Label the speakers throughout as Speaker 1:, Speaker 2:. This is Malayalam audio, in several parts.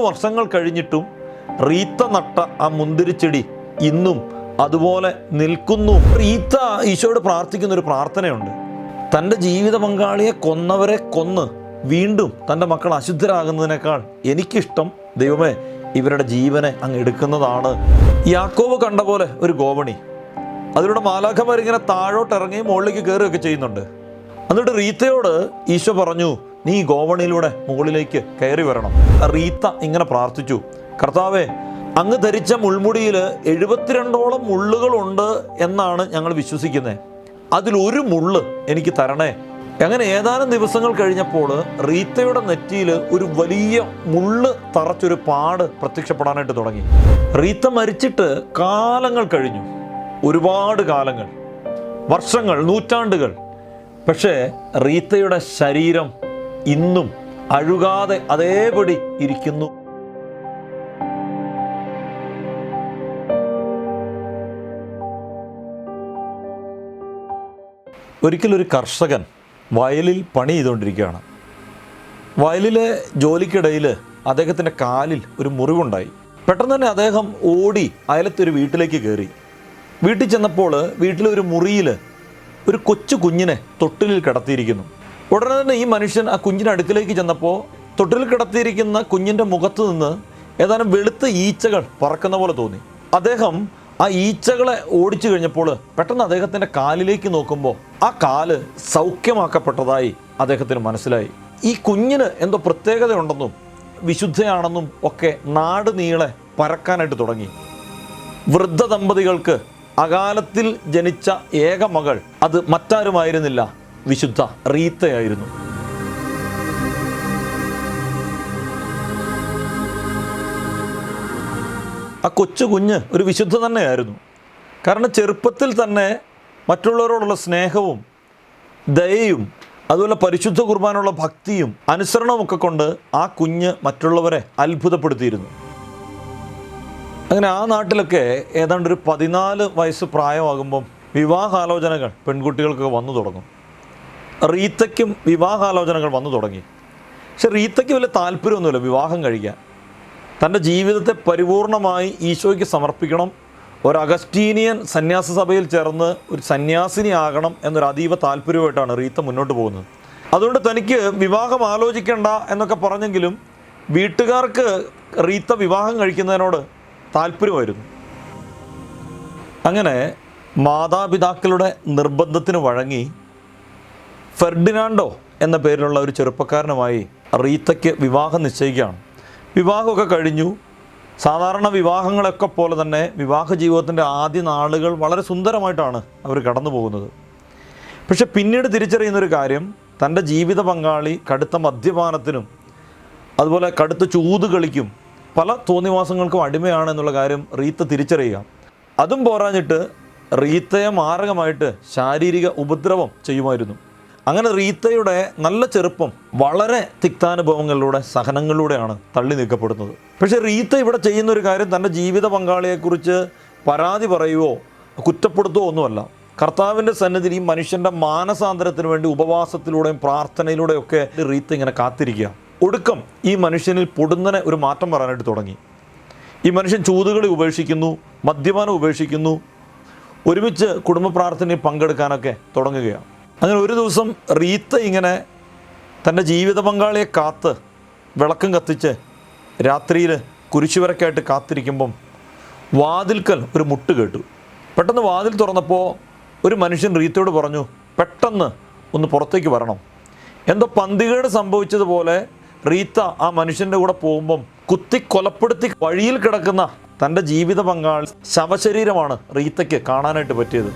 Speaker 1: വർഷങ്ങൾ കഴിഞ്ഞിട്ടും റീത്ത നട്ട ആ മുന്തിരിച്ചെടി ഇന്നും അതുപോലെ നിൽക്കുന്നു. റീത്ത ഈശോയോട് പ്രാർത്ഥിക്കുന്ന ഒരു പ്രാർത്ഥനയുണ്ട്. തന്റെ ജീവിത പങ്കാളിയെ കൊന്നവരെ കൊന്ന് വീണ്ടും തന്റെ മക്കൾ അശുദ്ധരാകുന്നതിനേക്കാൾ എനിക്കിഷ്ടം ദൈവമേ ഇവരുടെ ജീവനെ അങ്ങ് എടുക്കുന്നതാണ്. യാക്കോവ് കണ്ട പോലെ ഒരു ഗോവണി. അതിലൂടെ മാലാഖമാർ ഇങ്ങനെ താഴോട്ട് ഇറങ്ങി മുകളിലേക്ക് കയറുകയൊക്കെ ചെയ്യുന്നുണ്ട്. എന്നിട്ട് റീത്തയോട് ഈശോ പറഞ്ഞു നീ ഗോവണിയിലൂടെ മുകളിലേക്ക് കയറി വരണം. റീത്ത ഇങ്ങനെ പ്രാർത്ഥിച്ചു. കർത്താവെ അങ്ങ് ധരിച്ച മുൾമുടിയിൽ എഴുപത്തിരണ്ടോളം മുള്ളുകളുണ്ട് എന്നാണ് ഞങ്ങൾ വിശ്വസിക്കുന്നത് അതിലൊരു മുള്ള് എനിക്ക് തരണേ. അങ്ങനെ ഏതാനും ദിവസങ്ങൾ കഴിഞ്ഞപ്പോൾ റീത്തയുടെ നെറ്റിയിൽ ഒരു വലിയ മുള്ള് തറച്ചൊരു പാട് പ്രത്യക്ഷപ്പെടാനായിട്ട് തുടങ്ങി. റീത്ത മരിച്ചിട്ട് കാലങ്ങൾ കഴിഞ്ഞു. ഒരുപാട് കാലങ്ങൾ. വർഷങ്ങൾ നൂറ്റാണ്ടുകൾ. പക്ഷേ റീത്തയുടെ ശരീരം ഇന്നും അഴുകാതെ അതേപടി ഇരിക്കുന്നു. ഒരിക്കലൊരു കർഷകൻ വയലിൽ പണി ചെയ്തുകൊണ്ടിരിക്കുകയാണ്. വയലിലെ ജോലിക്കിടയിൽ അദ്ദേഹത്തിന്റെ കാലിൽ ഒരു മുറിവുണ്ടായി. പെട്ടെന്ന് തന്നെ അദ്ദേഹം ഓടി അയലത്തെ ഒരു വീട്ടിലേക്ക് കയറി. വീട്ടിൽ ചെന്നപ്പോൾ വീട്ടിലെ ഒരു മുറിയിൽ ഒരു കൊച്ചു കുഞ്ഞിനെ തൊട്ടിലിൽ കിടത്തിയിരിക്കുന്നു. ഉടനെ തന്നെ ഈ മനുഷ്യൻ ആ കുഞ്ഞിന്റെ അടുക്കിലേക്ക് ചെന്നപ്പോൾ തൊട്ടിൽ കിടത്തിയിരിക്കുന്ന കുഞ്ഞിന്റെ മുഖത്ത് നിന്ന് ഏതാനും വെളുത്ത ഈച്ചകൾ പറക്കുന്ന പോലെ തോന്നി. അദ്ദേഹം ആ ഈച്ചകളെ ഓടിച്ചു കഴിഞ്ഞപ്പോൾ പെട്ടെന്ന് അദ്ദേഹത്തിന്റെ കാലിലേക്ക് നോക്കുമ്പോൾ ആ കാൽ സൗഖ്യമാക്കപ്പെട്ടതായി അദ്ദേഹത്തിന് മനസ്സിലായി. ഈ കുഞ്ഞിന് എന്തോ പ്രത്യേകതയുണ്ടെന്നും വിശുദ്ധയാണെന്നും ഒക്കെ നാട് നീളെ പരക്കാനായിട്ട് തുടങ്ങി. വൃദ്ധ ദമ്പതികൾക്ക് അകാലത്തിൽ ജനിച്ച ഏക മകൾ. അത് മറ്റാരുമായിരുന്നില്ല. വിശുദ്ധ റീത്തയായിരുന്നു. ആ കൊച്ചു കുഞ്ഞ് ഒരു വിശുദ്ധ തന്നെയായിരുന്നു. കാരണം ചെറുപ്പത്തിൽ തന്നെ മറ്റുള്ളവരോടുള്ള സ്നേഹവും ദയയും അതുപോലെ പരിശുദ്ധ കുർബാനുള്ള ഭക്തിയും അനുസരണവും ഒക്കെ കൊണ്ട് ആ കുഞ്ഞ് മറ്റുള്ളവരെ അത്ഭുതപ്പെടുത്തിയിരുന്നു. അങ്ങനെ ആ നാട്ടിലൊക്കെ ഏതാണ്ട് ഒരു പതിനാല് വയസ്സ് പ്രായമാകുമ്പം വിവാഹാലോചനകൾ പെൺകുട്ടികൾക്കൊക്കെ വന്നു തുടങ്ങും. റീത്തയ്ക്കും വിവാഹാലോചനകൾ വന്നു തുടങ്ങി. പക്ഷെ റീത്തയ്ക്ക് വലിയ താല്പര്യമൊന്നുമില്ല വിവാഹം കഴിക്കാൻ. തന്റെ ജീവിതത്തെ പരിപൂർണമായി ഈശോയ്ക്ക് സമർപ്പിക്കണം. ഒരു അഗസ്റ്റീനിയൻ സന്യാസ സഭയിൽ ചേർന്ന് ഒരു സന്യാസിനി ആകണം എന്നൊരു അതീവ താല്പര്യമായിട്ടാണ് റീത്ത മുന്നോട്ട് പോകുന്നത്. അതുകൊണ്ട് തനിക്ക് വിവാഹം ആലോചിക്കേണ്ട എന്നൊക്കെ പറഞ്ഞെങ്കിലും വീട്ടുകാർക്ക് റീത്ത വിവാഹം കഴിക്കുന്നതിനോട് താല്പര്യമായിരുന്നു. അങ്ങനെ മാതാപിതാക്കളുടെ നിർബന്ധത്തിന് വഴങ്ങി ഫെർഡിനാണ്ടോ എന്ന പേരിലുള്ള ഒരു ചെറുപ്പക്കാരനുമായി റീത്തയ്ക്ക് വിവാഹം നിശ്ചയിക്കുകയാണ്. വിവാഹമൊക്കെ കഴിഞ്ഞു. സാധാരണ വിവാഹങ്ങളൊക്കെ പോലെ തന്നെ വിവാഹ ജീവിതത്തിന്റെ ആദ്യ നാളുകൾ വളരെ സുന്ദരമായിട്ടാണ് അവർ കടന്നു പോകുന്നത് പക്ഷെ പിന്നീട് തിരിച്ചറിയുന്നൊരു കാര്യം തന്റെ ജീവിത പങ്കാളി കടുത്ത മദ്യപാനത്തിനും അതുപോലെ കടുത്ത ചൂത് കളിക്കും പല തോന്നിവാസങ്ങൾക്കും അടിമയാണ് എന്നുള്ള കാര്യം റീത്ത തിരിച്ചറിയുക. അതും പോരാഞ്ഞിട്ട് റീത്തയെ മാരകമായിട്ട് ശാരീരിക ഉപദ്രവം ചെയ്യുമായിരുന്നു. അങ്ങനെ റീത്തയുടെ നല്ല ചെറുപ്പം വളരെ തിക്താനുഭവങ്ങളിലൂടെ സഹനങ്ങളിലൂടെയാണ് തള്ളി നീക്കപ്പെടുന്നത്. പക്ഷേ റീത്ത ഇവിടെ ചെയ്യുന്ന ഒരു കാര്യം തന്റെ ജീവിത പങ്കാളിയെക്കുറിച്ച് പരാതി പറയുവോ കുറ്റപ്പെടുത്തുവോ ഒന്നുമല്ല. കർത്താവിന്റെ സന്നിധിയിൽ മനുഷ്യന്റെ മാനസാന്തരത്തിന് വേണ്ടി ഉപവാസത്തിലൂടെയും പ്രാർത്ഥനയിലൂടെയും ഒക്കെ റീത്ത് ഇങ്ങനെ കാത്തിരിക്കുക. ഒടുക്കം ഈ മനുഷ്യനിൽ പൊടുന്നനെ ഒരു മാറ്റം വരാനായിട്ട് തുടങ്ങി. ഈ മനുഷ്യൻ ചൂതുകളി ഉപേക്ഷിക്കുന്നു മദ്യപാനം ഉപേക്ഷിക്കുന്നു ഒരുമിച്ച് കുടുംബ പ്രാർത്ഥനയിൽ പങ്കെടുക്കാനൊക്കെ തുടങ്ങുകയാണ്. അങ്ങനെ ഒരു ദിവസം റീത്ത ഇങ്ങനെ തന്റെ ജീവിത പങ്കാളിയെ കാത്ത് വിളക്കും കത്തിച്ച് രാത്രിയിൽ കുരിശുവരക്കായിട്ട് കാത്തിരിക്കുമ്പം വാതിൽക്കൽ ഒരു മുട്ട് കേട്ടു. പെട്ടെന്ന് വാതിൽ തുറന്നപ്പോൾ ഒരു മനുഷ്യൻ റീത്തയോട് പറഞ്ഞു പെട്ടെന്ന് ഒന്ന് പുറത്തേക്ക് വരണം. എന്തോ പന്തികേട് സംഭവിച്ചതുപോലെ റീത്ത ആ മനുഷ്യന്റെ കൂടെ പോകുമ്പം കുത്തി കൊലപ്പെടുത്തി വഴിയിൽ കിടക്കുന്ന തന്റെ ജീവിത പങ്കാളി ശവശരീരമാണ് റീത്തയ്ക്ക് കാണാനായിട്ട് പറ്റിയത്.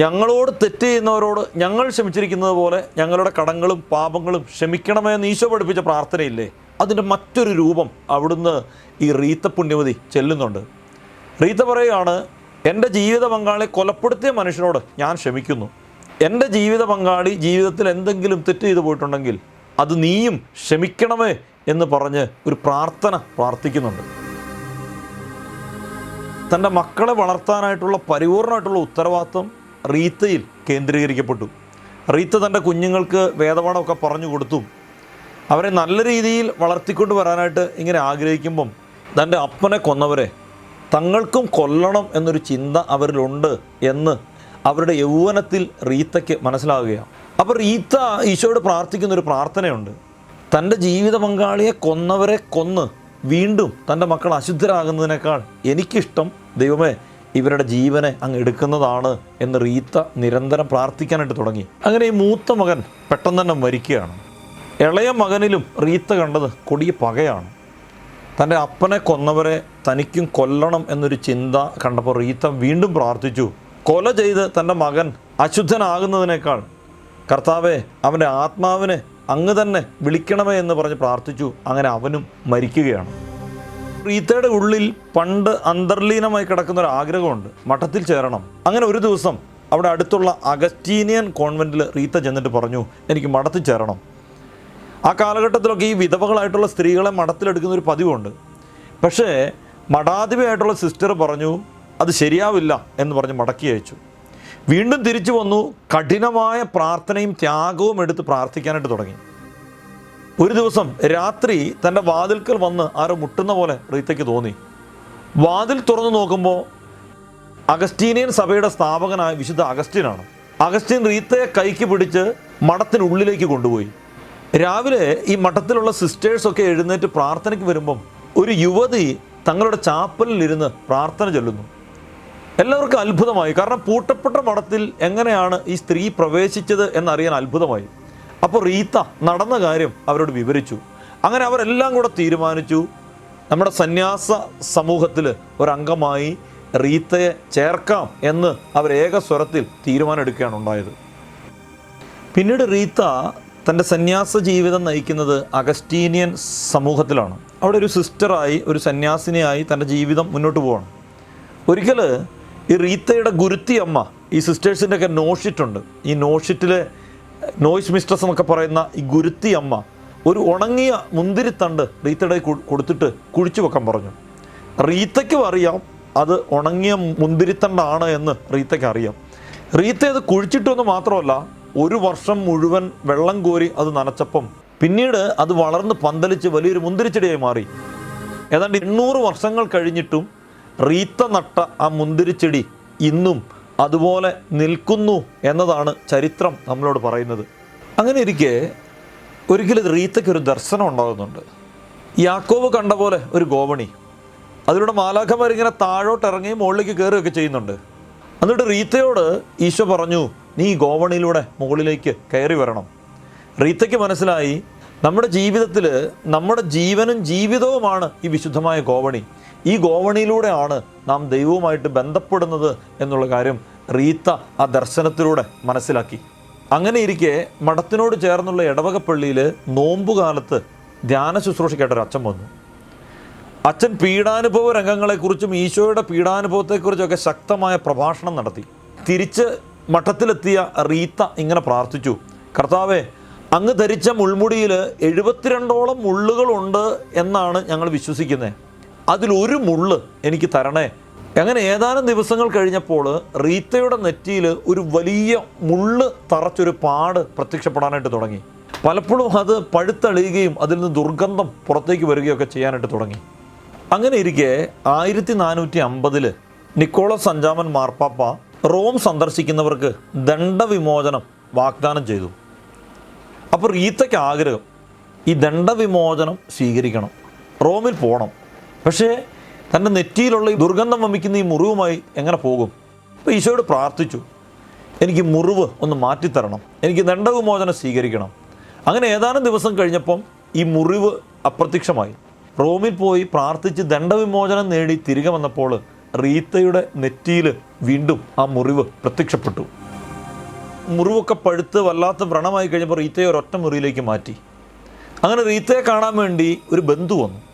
Speaker 1: ഞങ്ങളോട് തെറ്റ് ചെയ്യുന്നവരോട് ഞങ്ങൾ ക്ഷമിച്ചിരിക്കുന്നത് പോലെ ഞങ്ങളുടെ കടങ്ങളും പാപങ്ങളും ക്ഷമിക്കണമെന്ന് ഈശോ പഠിപ്പിച്ച പ്രാർത്ഥനയില്ലേ? അതിന്റെ മറ്റൊരു രൂപം അവിടുന്ന് ഈ റീത്ത പുണ്യവതി ചെല്ലുന്നുണ്ട്. റീത്ത പറയുകയാണ് എന്റെ ജീവിത പങ്കാളി കൊലപ്പെടുത്തിയ മനുഷ്യനോട് ഞാൻ ക്ഷമിക്കുന്നു. എന്റെ ജീവിത പങ്കാളി ജീവിതത്തിൽ എന്തെങ്കിലും തെറ്റ് ചെയ്തു പോയിട്ടുണ്ടെങ്കിൽ അത് നീയും ക്ഷമിക്കണമേ എന്ന് പറഞ്ഞ് ഒരു പ്രാർത്ഥന പ്രാർത്ഥിക്കുന്നുണ്ട്. തന്റെ മക്കളെ വളർത്താനായിട്ടുള്ള പരിപൂർണമായിട്ടുള്ള ഉത്തരവാദിത്വം റീത്തയിൽ കേന്ദ്രീകരിക്കപ്പെട്ടു. റീത്ത തന്റെ കുഞ്ഞുങ്ങൾക്ക് വേദപാഠമൊക്കെ പറഞ്ഞു കൊടുത്തു അവരെ നല്ല രീതിയിൽ വളർത്തിക്കൊണ്ട് വരാനായിട്ട് ഇങ്ങനെ ആഗ്രഹിക്കുമ്പം തന്റെ അപ്പനെ കൊന്നവരെ തങ്ങൾക്കും കൊല്ലണം എന്നൊരു ചിന്ത അവരിലുണ്ട് എന്ന് അവരുടെ യൗവനത്തിൽ റീത്തയ്ക്ക് മനസ്സിലാവുകയാണ്. അപ്പോൾ റീത്ത ഈശോയോട് പ്രാർത്ഥിക്കുന്ന ഒരു പ്രാർത്ഥനയുണ്ട്. തന്റെ ജീവിത പങ്കാളിയെ കൊന്നവരെ കൊന്ന് വീണ്ടും തന്റെ മക്കൾ അശുദ്ധരാകുന്നതിനേക്കാൾ എനിക്കിഷ്ടം ദൈവമേ ഇവരുടെ ജീവനെ അങ്ങ് എടുക്കുന്നതാണ് എന്ന് റീത്ത നിരന്തരം പ്രാർത്ഥിക്കാനായിട്ട് തുടങ്ങി. അങ്ങനെ ഈ മൂത്ത മകൻ പെട്ടെന്ന് തന്നെ മരിക്കുകയാണ്. ഇളയ മകനിലും റീത്ത കണ്ടത് കൊടിയ പകയാണ്. തന്റെ അപ്പനെ കൊന്നവരെ തനിക്കും കൊല്ലണം എന്നൊരു ചിന്ത കണ്ടപ്പോൾ റീത്ത വീണ്ടും പ്രാർത്ഥിച്ചു. കൊല ചെയ്ത് തന്റെ മകൻ അശുദ്ധനാകുന്നതിനേക്കാൾ കർത്താവെ അവന്റെ ആത്മാവിനെ അങ്ങ് തന്നെ വിളിക്കണമേ എന്ന് പറഞ്ഞ് പ്രാർത്ഥിച്ചു. അങ്ങനെ അവനും മരിക്കുകയാണ്. റീത്തയുടെ ഉള്ളിൽ പണ്ട് അന്തർലീനമായി കിടക്കുന്ന ഒരു ആഗ്രഹമുണ്ട്. മഠത്തിൽ ചേരണം. അങ്ങനെ ഒരു ദിവസം അവിടെ അടുത്തുള്ള അഗസ്റ്റീനിയൻ കോൺവെന്റിൽ റീത്ത ചെന്നിട്ട് പറഞ്ഞു എനിക്ക് മഠത്തിൽ ചേരണം. ആ കാലഘട്ടത്തിലൊക്കെ ഈ വിധവകളായിട്ടുള്ള സ്ത്രീകളെ മഠത്തിലെടുക്കുന്ന ഒരു പതിവുണ്ട്. പക്ഷേ മഠാധിപയായിട്ടുള്ള സിസ്റ്റർ പറഞ്ഞു അത് ശരിയാവില്ല എന്ന് പറഞ്ഞ് മടക്കി അയച്ചു. വീണ്ടും തിരിച്ചു വന്നു കഠിനമായ പ്രാർത്ഥനയും ത്യാഗവും എടുത്ത് പ്രാർത്ഥിക്കാനായിട്ട് തുടങ്ങി. ഒരു ദിവസം രാത്രി തന്റെ വാതിൽക്കൽ വന്ന് ആരോ മുട്ടുന്ന പോലെ റീത്തയ്ക്ക് തോന്നി. വാതിൽ തുറന്നു നോക്കുമ്പോൾ അഗസ്റ്റീനിയൻ സഭയുടെ സ്ഥാപകനായ വിശുദ്ധ അഗസ്റ്റീനാണ്. അഗസ്റ്റീൻ റീത്തയെ കൈക്ക് പിടിച്ച് മഠത്തിനുള്ളിലേക്ക് കൊണ്ടുപോയി. രാവിലെ ഈ മഠത്തിലുള്ള സിസ്റ്റേഴ്സൊക്കെ എഴുന്നേറ്റ് പ്രാർത്ഥനയ്ക്ക് വരുമ്പം ഒരു യുവതി തങ്ങളുടെ ചാപ്പലിലിരുന്ന് പ്രാർത്ഥന ചൊല്ലുന്നു. എല്ലാവർക്കും അത്ഭുതമായി. കാരണം പൂട്ടപ്പെട്ട മഠത്തിൽ എങ്ങനെയാണ് ഈ സ്ത്രീ പ്രവേശിച്ചത് എന്നറിയാൻ അത്ഭുതമായി. അപ്പോൾ റീത്ത നടന്ന കാര്യം അവരോട് വിവരിച്ചു. അങ്ങനെ അവരെല്ലാം കൂടെ തീരുമാനിച്ചു. നമ്മുടെ സന്യാസ സമൂഹത്തിൽ ഒരംഗമായി റീത്തയെ ചേർക്കാം എന്ന് അവർ ഏക സ്വരത്തിൽ തീരുമാനമെടുക്കുകയാണ് ഉണ്ടായത്. പിന്നീട് റീത്ത തന്റെ സന്യാസ ജീവിതം നയിക്കുന്നത് അഗസ്റ്റീനിയൻ സമൂഹത്തിലാണ്. അവിടെ ഒരു സിസ്റ്ററായി ഒരു സന്യാസിനിയായി തന്റെ ജീവിതം മുന്നോട്ട് പോവാണ്. ഒരിക്കൽ ഈ റീത്തയുടെ ഗുരുത്തി അമ്മ ഈ സിസ്റ്റേഴ്സിന്റെയൊക്കെ നോഷിറ്റുണ്ട്. ഈ നോഷിറ്റിലെ നോയ്സ് മിസ്ട്രസ് എന്നൊക്കെ പറയുന്ന ഈ ഗുരുത്തി അമ്മ ഒരു ഉണങ്ങിയ മുന്തിരിത്തണ്ട് റീത്തയുടെ കൊടുത്തിട്ട് കുഴിച്ചു വെക്കാൻ പറഞ്ഞു. റീത്തയ്ക്കും അറിയാം അത് ഉണങ്ങിയ മുന്തിരിത്തണ്ടാണ് എന്ന് റീത്തയ്ക്ക് അറിയാം. റീത്ത അത് കുഴിച്ചിട്ടെന്ന് മാത്രമല്ല ഒരു വർഷം മുഴുവൻ വെള്ളം കോരി അത് നനച്ചപ്പം പിന്നീട് അത് വളർന്ന് പന്തലിച്ച് വലിയൊരു മുന്തിരിച്ചെടിയായി മാറി. ഏതാണ്ട് എണ്ണൂറ് വർഷങ്ങൾ കഴിഞ്ഞിട്ടും റീത്ത നട്ട ആ മുന്തിരിച്ചെടി ഇന്നും അതുപോലെ നിൽക്കുന്നു എന്നതാണ് ചരിത്രം നമ്മളോട് പറയുന്നത്. അങ്ങനെ ഇരിക്കെ ഒരിക്കലും റീത്തയ്ക്ക് ഒരു ദർശനം ഉണ്ടാകുന്നുണ്ട്. യാക്കോവ് കണ്ട പോലെ ഒരു ഗോവണി. അതിലൂടെ മാലാഖമാരിങ്ങനെ താഴോട്ട് ഇറങ്ങി മുകളിലേക്ക് കയറുകയൊക്കെ ചെയ്യുന്നുണ്ട്. എന്നിട്ട് റീത്തയോട് ഈശോ പറഞ്ഞു നീ ഗോവണിയിലൂടെ മുകളിലേക്ക് കയറി വരണം. റീത്തയ്ക്ക് മനസ്സിലായി നമ്മുടെ ജീവിതത്തിൽ നമ്മുടെ ജീവനും ജീവിതവുമാണ് ഈ വിശുദ്ധമായ ഗോവണി. ഈ ഗോവണിയിലൂടെയാണ് നാം ദൈവവുമായിട്ട് ബന്ധപ്പെടുന്നത് എന്നുള്ള കാര്യം റീത്ത ആ ദർശനത്തിലൂടെ മനസ്സിലാക്കി. അങ്ങനെ ഇരിക്കെ മഠത്തിനോട് ചേർന്നുള്ള ഇടവകപ്പള്ളിയിൽ നോമ്പുകാലത്ത് ധ്യാന ശുശ്രൂഷയ്ക്കായിട്ടൊരു അച്ഛൻ വന്നു. അച്ഛൻ പീഡാനുഭവ രംഗങ്ങളെക്കുറിച്ചും ഈശോയുടെ പീഡാനുഭവത്തെക്കുറിച്ചൊക്കെ ശക്തമായ പ്രഭാഷണം നടത്തി. തിരിച്ച് മഠത്തിലെത്തിയ റീത്ത ഇങ്ങനെ പ്രാർത്ഥിച്ചു. കർത്താവെ അങ്ങ് ധരിച്ച മുൾമുടിയിൽ എഴുപത്തിരണ്ടോളം മുള്ളുകളുണ്ട് എന്നാണ് ഞങ്ങൾ വിശ്വസിക്കുന്നത് അതിലൊരു മുള്ള് എനിക്ക് തരണേ അങ്ങനെ ഏതാനും ദിവസങ്ങൾ കഴിഞ്ഞപ്പോൾ റീത്തയുടെ നെറ്റിയിൽ ഒരു വലിയ മുള്ള് തറച്ചൊരു പാട് പ്രത്യക്ഷപ്പെടാനായിട്ട് തുടങ്ങി. പലപ്പോഴും അത് പഴുത്തളിയുകയും അതിൽ നിന്ന് ദുർഗന്ധം പുറത്തേക്ക് വരികയൊക്കെ ചെയ്യാനായിട്ട് തുടങ്ങി. അങ്ങനെ ഇരിക്കെ ആയിരത്തി നാനൂറ്റി അമ്പതിൽ നിക്കോളസ് അഞ്ചാമൻ മാർപ്പാപ്പ റോം സന്ദർശിക്കുന്നവർക്ക് ദണ്ഡവിമോചനം വാഗ്ദാനം ചെയ്തു. അപ്പോൾ റീത്തയ്ക്ക് ആഗ്രഹം ഈ ദണ്ഡവിമോചനം സ്വീകരിക്കണം. റോമിൽ പോകണം പക്ഷേ തന്റെ നെറ്റിയിലുള്ള ഈ ദുർഗന്ധം വമിക്കുന്ന ഈ മുറിവുമായി എങ്ങനെ പോകും? അപ്പോൾ ഈശോയോട് പ്രാർത്ഥിച്ചു. എനിക്ക് മുറിവ് ഒന്ന് മാറ്റിത്തരണം. എനിക്ക് ദണ്ഡവിമോചനം സ്വീകരിക്കണം. അങ്ങനെ ഏതാനും ദിവസം കഴിഞ്ഞപ്പം ഈ മുറിവ് അപ്രത്യക്ഷമായി. റോമിൽ പോയി പ്രാർത്ഥിച്ച് ദണ്ഡവിമോചനം നേടി തിരികെ വന്നപ്പോൾ റീത്തയുടെ നെറ്റിയിൽ വീണ്ടും ആ മുറിവ് പ്രത്യക്ഷപ്പെട്ടു. മുറിവൊക്കെ പഴുത്ത് വല്ലാത്ത വ്രണമായി കഴിഞ്ഞപ്പോൾ റീത്തയെ ഒരൊറ്റ മുറിയിലേക്ക് മാറ്റി. അങ്ങനെ റീത്തയെ കാണാൻ വേണ്ടി ഒരു ബന്ധു വന്നു.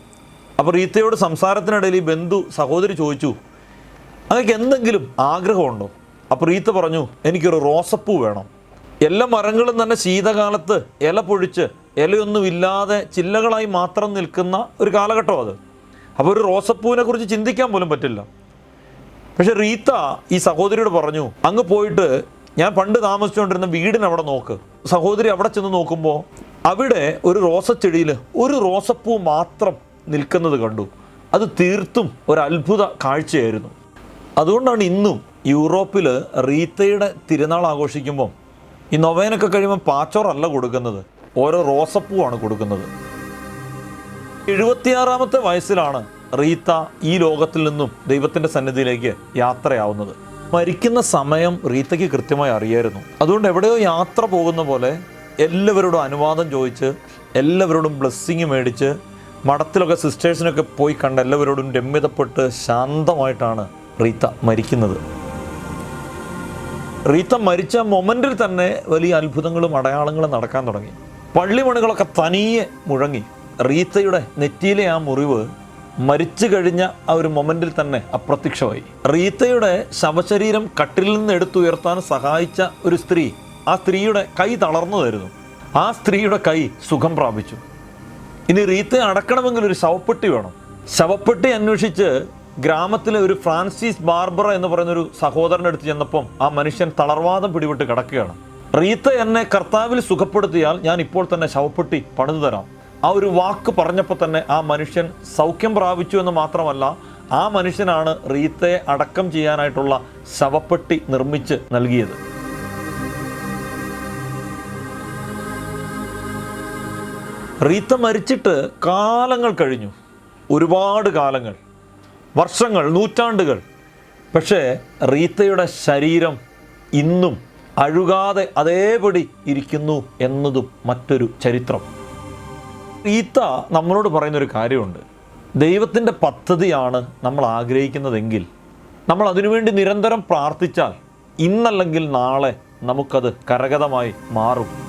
Speaker 1: അപ്പോൾ റീത്തയോട് സംസാരത്തിനിടയിൽ ഈ ബന്ധു സഹോദരി ചോദിച്ചു അങ്ങക്ക് എന്തെങ്കിലും ആഗ്രഹമുണ്ടോ? അപ്പോൾ റീത്ത പറഞ്ഞു എനിക്കൊരു റോസപ്പൂ വേണം. എല്ലാ മരങ്ങളും തന്നെ ശീതകാലത്ത് ഇല പൊഴിച്ച് ഇലയൊന്നും ഇല്ലാതെ ചില്ലകളായി മാത്രം നിൽക്കുന്ന ഒരു കാലഘട്ടം അത്. അപ്പോൾ ഒരു റോസപ്പൂവിനെ കുറിച്ച് ചിന്തിക്കാൻ പോലും പറ്റില്ല. പക്ഷെ റീത്ത ഈ സഹോദരിയോട് പറഞ്ഞു അങ്ങ് പോയിട്ട് ഞാൻ പണ്ട് താമസിച്ചുകൊണ്ടിരുന്ന വീടിനവിടെ നോക്ക്. സഹോദരി അവിടെ ചെന്ന് നോക്കുമ്പോൾ അവിടെ ഒരു റോസച്ചെടിയിൽ ഒരു റോസപ്പൂ മാത്രം നിൽക്കുന്നത് കണ്ടു. അത് തീർത്തും ഒരു അത്ഭുത കാഴ്ചയായിരുന്നു. അതുകൊണ്ടാണ് ഇന്നും യൂറോപ്പിൽ റീത്തയുടെ തിരുനാൾ ആഘോഷിക്കുമ്പോൾ ഈ നൊവേനൊക്കെ കഴിയുമ്പോൾ പാച്ചോറല്ല കൊടുക്കുന്നത് ഓരോ റോസപ്പൂവാണ് കൊടുക്കുന്നത്. എഴുപത്തിയാറാമത്തെ വയസ്സിലാണ് റീത്ത ഈ ലോകത്തിൽ നിന്നും ദൈവത്തിന്റെ സന്നിധിയിലേക്ക് യാത്രയാവുന്നത്. മരിക്കുന്ന സമയം റീത്തയ്ക്ക് കൃത്യമായി അറിയായിരുന്നു. അതുകൊണ്ട് എവിടെയോ യാത്ര പോകുന്ന പോലെ എല്ലാവരോടും അനുവാദം ചോദിച്ച് എല്ലാവരോടും ബ്ലെസ്സിങ് മേടിച്ച് മഠത്തിലൊക്കെ സിസ്റ്റേഴ്സിനൊക്കെ പോയി കണ്ട എല്ലാവരോടും രമ്യതപ്പെട്ട് ശാന്തമായിട്ടാണ് റീത്ത മരിക്കുന്നത്. റീത്ത മരിച്ച മൊമെന്റിൽ തന്നെ വലിയ അത്ഭുതങ്ങളും അടയാളങ്ങളും നടക്കാൻ തുടങ്ങി. പള്ളിമണികളൊക്കെ തനിയെ മുഴങ്ങി. റീത്തയുടെ നെറ്റിയിലെ ആ മുറിവ് മരിച്ചു കഴിഞ്ഞ ആ ഒരു മൊമെന്റിൽ തന്നെ അപ്രത്യക്ഷമായി. റീത്തയുടെ ശവശരീരം കട്ടിലിൽ നിന്ന് എടുത്തുയർത്താൻ സഹായിച്ച ഒരു സ്ത്രീ ആ സ്ത്രീയുടെ കൈ തളർന്നതായിരുന്നു. ആ സ്ത്രീയുടെ കൈ സുഖം പ്രാപിച്ചു. ഇനി റീത്ത് അടക്കണമെങ്കിൽ ഒരു ശവപ്പെട്ടി വേണം. ശവപ്പെട്ടി അന്വേഷിച്ച് ഗ്രാമത്തിലെ ഒരു ഫ്രാൻസിസ് ബാർബറ എന്ന് പറയുന്ന ഒരു സഹോദരന്റെ അടുത്ത് ചെന്നപ്പം ആ മനുഷ്യൻ തളർവാദം പിടിപെട്ട് കിടക്കുകയാണ്. റീത്ത എന്നെ കർത്താവിൽ സുഖപ്പെടുത്തിയാൽ ഞാൻ ഇപ്പോൾ തന്നെ ശവപ്പെട്ടി പണിതു തരാം. ആ ഒരു വാക്ക് പറഞ്ഞപ്പോൾ തന്നെ ആ മനുഷ്യൻ സൗഖ്യം പ്രാപിച്ചു എന്ന് മാത്രമല്ല ആ മനുഷ്യനാണ് റീത്തയെ അടക്കം ചെയ്യാനായിട്ടുള്ള ശവപ്പെട്ടി നിർമ്മിച്ച് നൽകിയത്. റീത്ത മരിച്ചിട്ട് കാലങ്ങൾ കഴിഞ്ഞു. ഒരുപാട് കാലങ്ങൾ വർഷങ്ങൾ നൂറ്റാണ്ടുകൾ. പക്ഷേ റീത്തയുടെ ശരീരം ഇന്നും അഴുകാതെ അതേപടി ഇരിക്കുന്നു എന്നതും മറ്റൊരു ചരിത്രം. റീത്ത നമ്മളോട് പറയുന്നൊരു കാര്യമുണ്ട്. ദൈവത്തിന്റെ പദ്ധതിയാണ് നമ്മൾ ആഗ്രഹിക്കുന്നതെങ്കിൽ നമ്മൾ അതിനുവേണ്ടി നിരന്തരം പ്രാർത്ഥിച്ചാൽ ഇന്നല്ലെങ്കിൽ നാളെ നമുക്കത് കരഗതമായി മാറും.